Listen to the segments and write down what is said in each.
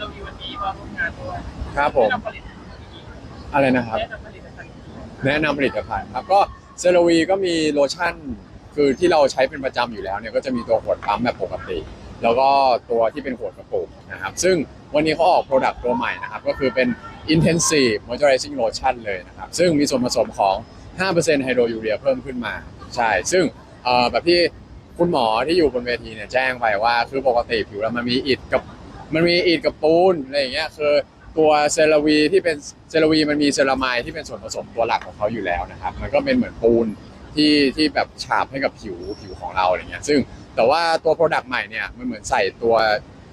ซลวีวันนี้มาร่วมงานด้วยครับผมแนะนำผลิตอะไรนะครับแนะนำผลิตภัณฑ์แนะนำผลิตภัณฑ์ครับก็เซรวีก็มีโลชั่น คือที่เราใช้เป็นประจำอยู่แล้วเนี่ยก็จะมีตัวขวดปั๊มแบบปกติ แล้วก็ตัวที่เป็นขวดกระปุกนะครับซึ่งวันนี้เขาออกโปรดักต์ตัวใหม่นะครับ ก็คือเป็น Intensive Moisturizing Lotion เลยนะครับ ซึ่งมีส่วนผสมของ 5%ไฮโดรยูเรียเพิ่มขึ้นมาใช่ซึ่งเอ่อแบบที่คุณหมอที่อยู่บนเวทีเนี่ยแจ้งไปว่า คือปกติผิวเรามันมีอิฐกับ มันมีอิฐกับปูนอะไรอย่างเงี้ยคือตัวเซราวีที่เป็นเซราวีมันมีเซรามายที่เป็นส่วนผสมตัวหลักของเขาอยู่แล้วนะครับ มันก็เป็นเหมือนปูนที่ที่แบบฉาบให้กับผิวผิวของเราอะไรเงี้ยซึ่งแต่ว่าตัวโปรดักต์ใหม่เนี่ยมันเหมือนใส่ตัว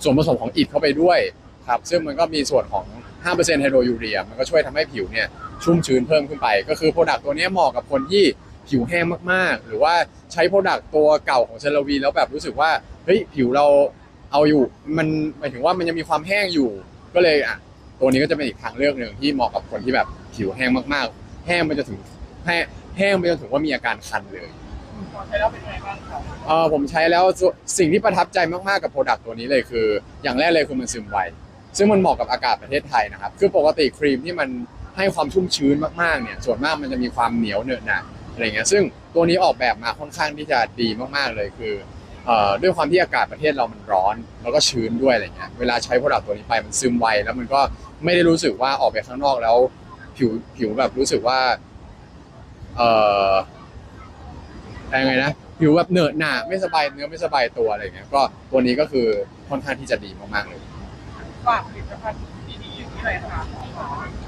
ส่วนผสมของอิฐเข้าไปด้วยครับซึ่งมันก็มีส่วนของ 5%ไฮโดรยูเรีย มันก็ช่วยทำให้ผิวเนี่ยชุ่มชื้นเพิ่มขึ้นไป ก็คือโปรดักต์ตัวนี้เหมาะกับคนที่ผิวแห้งมากๆ หรือว่าใช้โปรดักต์ตัวเก่าของเซราวีแล้วแบบรู้สึกว่าเฮ้ยผิวเรา เอาอยู่มันหมายถึงว่ามันยังมีความแห้งอยู่ ก็เลยอะตัวนี้ก็จะเป็นอีกทางเลือกหนึ่งที่เหมาะกับคนที่แบบผิวแห้งมากๆ แห้งไปจนถึงแห้งแห้งไปจนถึงว่ามีอาการคันเลยพอใช้แล้วเป็นไงบ้างครับเออผมใช้แล้วสสิ่งที่ประทับใจมากๆกับโปรดักต์ตัวนี้เลยคือ อย่างแรกเลยคือมันซึมไวซึ่งมันเหมาะกับอากาศประเทศไทยนะครับ คือปกติครีมที่มันให้ความชุ่มชื้นมากๆเนี่ย ส่วนมากมันจะมีความเหนียวเหนอะหนะอะไรเงี้ยซึ่งตัวนี้ออกแบบมาค่อนข้างที่จะดีมากๆเลยคือ เอ่อด้วยความที่อากาศประเทศเรามันร้อน แล้วก็ชื้นด้วยอะไรเงี้ยเวลาใช้โปรดักต์ตัวนี้ไปมันซึมไวแล้วมันก็ไม่ได้รู้สึกว่าออกไปข้างนอกแล้ว ผิวผิวแบบรู้สึกว่า เอ่อยังไงนะผิวแบบเหนอะหนาไม่สบายเนื้อไม่สบายตัวอะไรเงี้ยก็ตัวนี้ก็คือค่อนข้างที่จะดีมากๆเลย ฝากผลิตภัณฑ์ดีๆอย่างนี้เลยค่ะ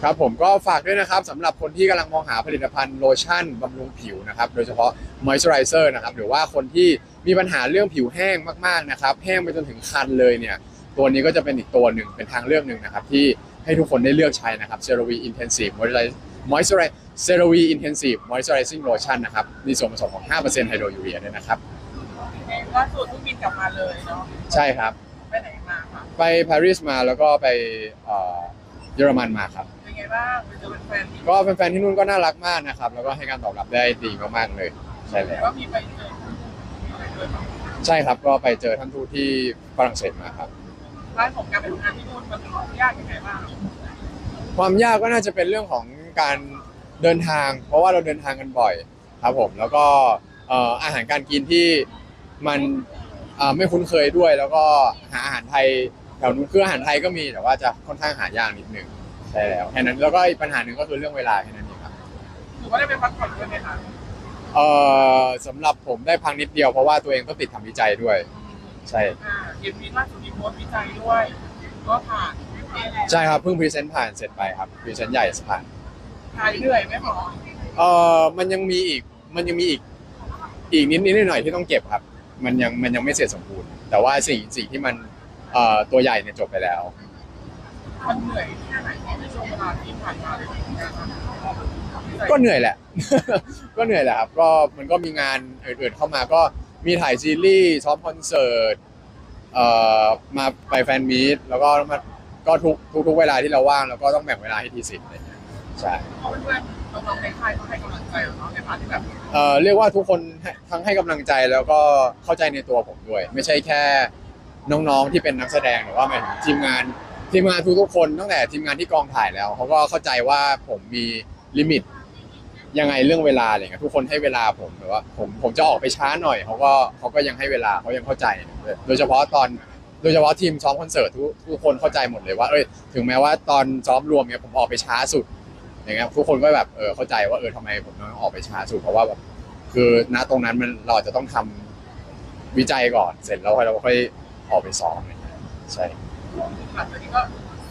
ครับผมก็ฝากด้วยนะครับสำหรับคนที่กำลังมองหาผลิตภัณฑ์โลชั่นบำรุงผิวนะครับ โดยเฉพาะมอยส์เจอไรเซอร์นะครับ หรือว่าคนที่ มีปัญหาเรื่องผิวแห้งมากๆนะครับ แห้งไปจนถึงคันเลยเนี่ย ตัวนี้ก็จะเป็นอีกตัวหนึ่งเป็นทางเลือกหนึ่งนะครับ ที่ให้ทุกคนได้เลือกใช้นะครับเซรวีอินเทนซีฟมอยส์มอยส์ไรเซรวีอินเทนซีฟมอยส์เจอไรซิ่งโลชั่นนะครับมีส่วนผสมของ 5%ไฮโดรยูเรียด้วยนะครับล่าสุดเพิ่งบินกลับมาเลยเนาะใช่ครับ ไปไหนมาคะไปปารีสมาแล้วก็ไปเอ่อเยอรมันมาครับเป็นไงบ้างไปเจอแฟนๆที่ก็แฟนๆที่นู่นก็น่ารักมากนะครับ แล้วก็ให้การตอบรับได้ดีมากๆเลย ใช่แล้วว่ามีไปเจอไป เจอแบบใช่ครับก็ไปเจอท่านทูตที่ฝรั่งเศสมาครับร้านของการไปทำงานที่นู่นมันยากยังไงบ้างความยากก็น่าจะเป็นเรื่องของการเดินทาง เพราะว่าเราเดินทางกันบ่อยครับผมแล้วก็เอ่ออาหารการกินที่มันเอ่อไม่คุ้นเคยด้วย แล้วก็หาอาหารไทยแถวนู้นคืออาหารไทยก็มีแต่ว่าจะค่อนข้างหายากนิดนึงใช่แล้วแค่นั้นแล้วก็อีกปัญหาหนึ่งก็คือเรื่องเวลาแค่นั้นเองครับ ถือว่าได้ไปพักผ่อนด้วยไหมคะ เอ่อสำหรับผมได้พักนิดเดียวเพราะว่าตัวเองต้องติดทำวิจัยด้วย ใช่ อ่าเห็นมีล่าสุดมีโพสต์วิจัยด้วย ก็ผ่านใช่ครับเพิ่งพรีเซนต์ผ่านเสร็จไปครับพรีเซนต์ใหญ่ผ่านหายเหนื่อยไหมหมอเอ่อมันยังมีอีกมันยังมีอีกอีกนิดนิดหน่อยๆที่ต้องเก็บครับ มันยังมันยังไม่เสร็จสมบูรณ์ แต่ว่าสิ่งสิ่งที่มันเอ่อตัวใหญ่เนี่ยจบไปแล้ว มันเหนื่อยแค่ไหนในช่วงเวลาที่ผ่านมาเลย ก็เหนื่อยแหละ ก็เหนื่อยแหละครับก็มันก็มีงานอื่นๆเข้ามาก็มีถ่ายซีรีส์ซ้อมคอนเสิร์ตเอ่อมาไปแฟนมีตแล้วก็มาก็ทุกทุกทุกเวลาที่เราว่างแล้วก็ต้องแบ่งเวลาให้ทีสิทธิ์อะไรอย่างเงี้ยใช่ เพราะเพื่อนๆน้องๆในค่ายเขาให้กำลังใจเราเนาะในผ่านที่แบบเอ่อเรียกว่าทุกคนให้ทั้งให้กำลังใจแล้วก็เข้าใจในตัวผมด้วย ไม่ใช่แค่น้องๆที่เป็นนักแสดงหรือว่าหมายถึงทีมงานทีมงานทุกๆคนตั้งแต่ทีมงานที่กองถ่ายแล้วเขาก็เข้าใจว่าผมมีลิมิต ยังไงเรื่องเวลาอะไรเงี้ยทุกคนให้เวลาผมแบบว่าผมผมจะออกไปช้าหน่อยเขาก็เขาก็ยังให้เวลาเขายังเข้าใจ โดยเฉพาะตอนโดยเฉพาะทีมซ้อมคอนเสิร์ตทุกทุกคนเข้าใจหมดเลยว่าเอ้ยถึงแม้ว่าตอนซ้อมรวมเนี่ยผมออกไปช้าสุดอย่างเงี้ยทุกคนก็แบบเออเข้าใจว่าเออทำไมผมต้องออกไปช้าสุดเพราะว่าแบบคือณตรงนั้นมันเราอาจจะต้องทำวิจัยก่อนเสร็จแล้วเราค่อยออกไปซ้อมอะไรเงี้ยใช่หลังจากนี้ก็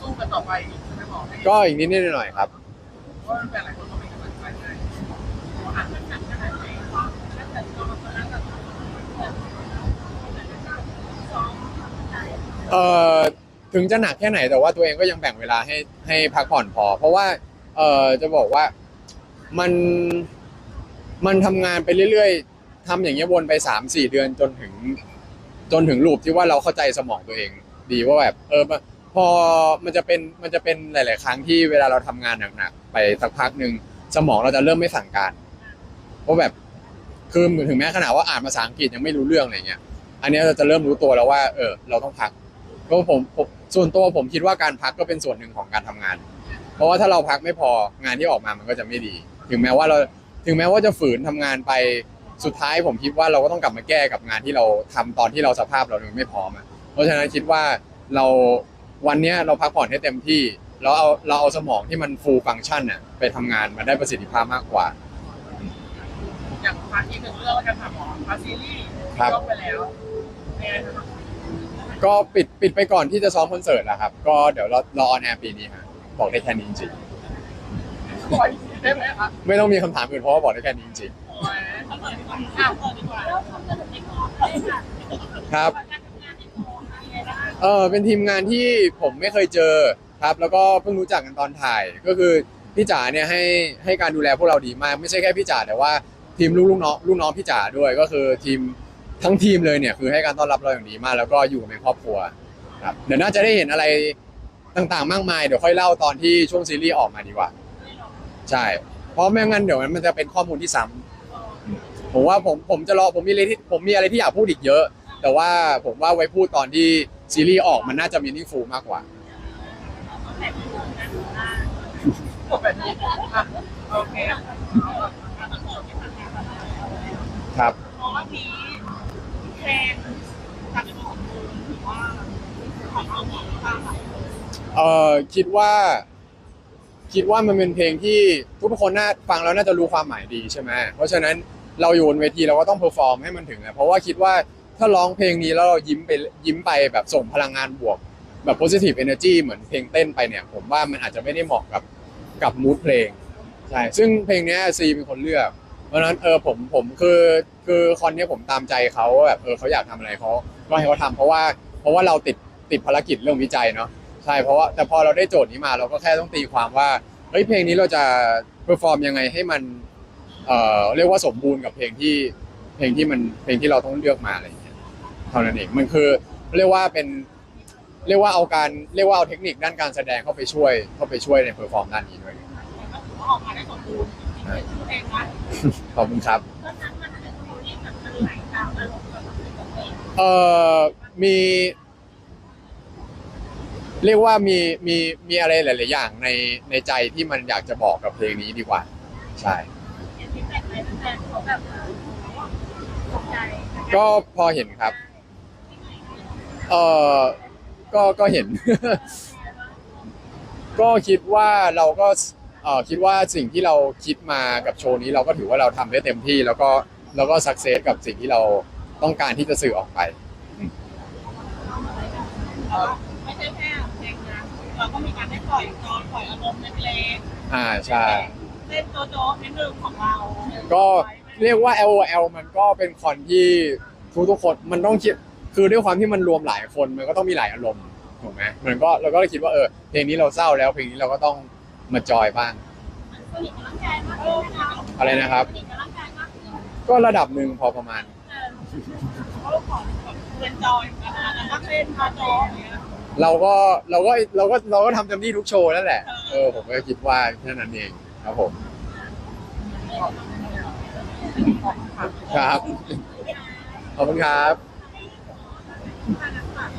สู้กันต่อไปใช่ไหมหมอให้ก็อีกนิดนิดหน่อยๆครับเพราะแฟนหลายคนก็เป็นกำลังใจให้อ่านเป็นกันแค่ไหนเอง เอ่อถึงจะหนักแค่ไหนแต่ว่าตัวเองก็ยังแบ่งเวลาให้ให้พักผ่อนพอ เพราะว่าเอ่อจะบอกว่ามันมันทำงานไปเรื่อยๆทำอย่างเงี้ยวนไปสามสี่เดือนจนถึง จนถึงลูปที่ว่าเราเข้าใจสมองตัวเอง ดีว่าแบบเออพอมันจะเป็นมันจะเป็นหลาย ๆ ครั้งที่เวลาเราทำงานหนักๆไปสักพักหนึ่งสมองเราจะเริ่มไม่สั่งการเพราะแบบ คือถึงแม้ขนาดว่าอ่านภาษาอังกฤษยังไม่รู้เรื่องอะไรเงี้ย อันนี้เราจะเริ่มรู้ตัวแล้วว่า เออ เราต้องพักก็ผมผมส่วนตัวผมคิดว่าการพักก็เป็นส่วนหนึ่งของการทำงาน เพราะว่าถ้าเราพักไม่พองานที่ออกมามันก็จะไม่ดี ถึงแม้ว่าเราถึงแม้ว่าจะฝืนทำงานไปสุดท้ายผมคิดว่าเราก็ต้องกลับมาแก้กับงานที่เราทำตอนที่เราสภาพเรายังไม่พร้อมอะเพราะฉะนั้นคิดว่าเราวันนี้เราพักผ่อนให้เต็มที่เราเอาเราเอาสมองที่มัน full function น่ะไปทำงานมาได้ประสิทธิภาพมากกว่า พาร์ทอีกหนึ่งเรื่องแล้วกันค่ะหมอพาร์ทซีรีส์ครับยกไปแล้วเป็นไงคะก็ปิดปิดไปก่อนที่จะซ้อมคอนเสิร์ตแล้วครับ ก็เดี๋ยวเรารอออนแอร์ปีนี้ฮะบอกได้แค่นี้จริงปล่อยได้ไหมคะๆไม่ต้องมีคำถามอื่นเพราะว่าบอกได้แค่นี้จริงโอ้ยเอาเปิดดีกว่าอะเปิดดีกว่าๆครับเออเป็นทีมงานที่ผมไม่เคยเจอครับ แล้วก็เพิ่งรู้จักกันตอนถ่ายก็คือพี่จ๋าเนี่ยให้ให้การดูแลพวกเราดีมาก ไม่ใช่แค่พี่จ๋าแต่ว่า ทีมลูกลูกน้องลูกน้องพี่จ๋าด้วยก็คือทีมทั้งทีมเลยเนี่ยคือให้การต้อนรับเราอย่างดีมาก แล้วก็อยู่ในครอบครัวครับเดี๋ยวน่าจะได้เห็นอะไรต่างๆ มากมายเดี๋ยวค่อยเล่าตอนที่ช่วงซีรีส์ออกมาดีกว่า ใช่ เพราะไม่งั้นเดี๋ยวมันจะเป็นข้อมูลที่ซ้ำผมว่าผมผมจะรอผมมีอะไรที่ผมมีอะไรที่อยากพูดอีกเยอะ แต่ว่าผมว่าไว้พูดตอนที่ซีรีส์ออกมันน่าจะมีนิ่งฟูมากกว่าโอเค ครับเพราะว่ามีเพลงจากของคุณหรือว่าของเราหมอค่ะเอ่อคิดว่า คิดว่ามันเป็นเพลงที่ทุกคนน่าฟังแล้วน่าจะรู้ความหมายดีใช่ไหมเพราะฉะนั้นเราอยู่บนเวทีเราก็ต้องเพอร์ฟอร์มให้มันถึงนะเพราะว่าคิดว่าถ้าร้องเพลงนี้แล้วเรายิ้มไปยิ้มไปแบบส่งพลังงานบวก แบบ positive energy เหมือนเพลงเต้นไปเนี่ย ผมว่ามันอาจจะไม่ได้เหมาะกับกับมูดเพลงใช่ซึ่งเพลงเนี้ยซีเป็นคนเลือก เพราะฉะนั้นเออผมผมคือคือคอนเนี้ยผมตามใจเขาว่าแบบเออเขาอยากทำอะไรเขาก็ให้เขาทำเพราะว่าเพราะว่าเราติดติดภารกิจเรื่องวิจัยเนาะใช่เพราะว่าแต่พอเราได้โจทย์นี้มาเราก็แค่ต้องตีความว่าเฮ้ยเพลงนี้เราจะเพอร์ฟอร์มยังไงให้มันเอ่อเรียกว่าสมบูรณ์กับเพลงที่เพลงที่มันเพลงที่เราต้องเลือกมาอะไรอย่างเงี้ยเท่านั้นเองมันคือเรียกว่าเป็นเรียกว่าเอาการเรียกว่าเอาเทคนิคด้านการแสดงเข้าไปช่วยเข้าไปช่วยในเพอร์ฟอร์มด้านนี้ด้วย ก็ถือว่าออกมาได้สมบูรณ์ ขอบคุณครับเอ่อมี เรียกว่ามีมีมีอะไรหลาย ๆ อย่างในในใจที่มันอยากจะบอกกับเพลงนี้ดีกว่า ใช่ ก็พอเห็นครับ เอ่อก็ก็เห็น ก็คิดว่าเราก็ เอ่อคิดว่าสิ่งที่เราคิดมากับโชว์นี้เราก็ถือว่าเราทำได้เต็มที่ แล้วก็แล้วก็สักเซสกับสิ่งที่เราต้องการที่จะสื่อออกไปเออไม่ใช่แค่เพลงนะเราก็มีการได้ปล่อยตอนปล่อยอารมณ์ในเพลงอ่าใช่ เล่นโจโจ้นิดนึงของเราก็เรียกว่า LOL มันก็เป็นคอนที่ทุกทุกๆคนมันต้องคิดคือด้วยความที่มันรวมหลายคนมันก็ต้องมีหลายอารมณ์ถูกไหมมันก็เราก็เลยคิดว่าเออเพลงนี้เราเศร้าแล้วเพลงนี้เราก็ต้อง มาจอยบ้าง สนิทกับร่างกายมากขึ้นนะคะอะไรนะครับ สนิทกับร่างกายมากขึ้นก็ระดับหนึ่งพอประมาณ เออเขาขอแบบเป็นจอยนะคะแล้วก็เล่นมาโจอย่างเงี้ยเราก็เราก็เราก็เราก็ทำเต็มที่ทุกโชว์นั่นแหละเออผมก็คิดว่าแค่นั้นเองครับผมครับขอบคุณครับ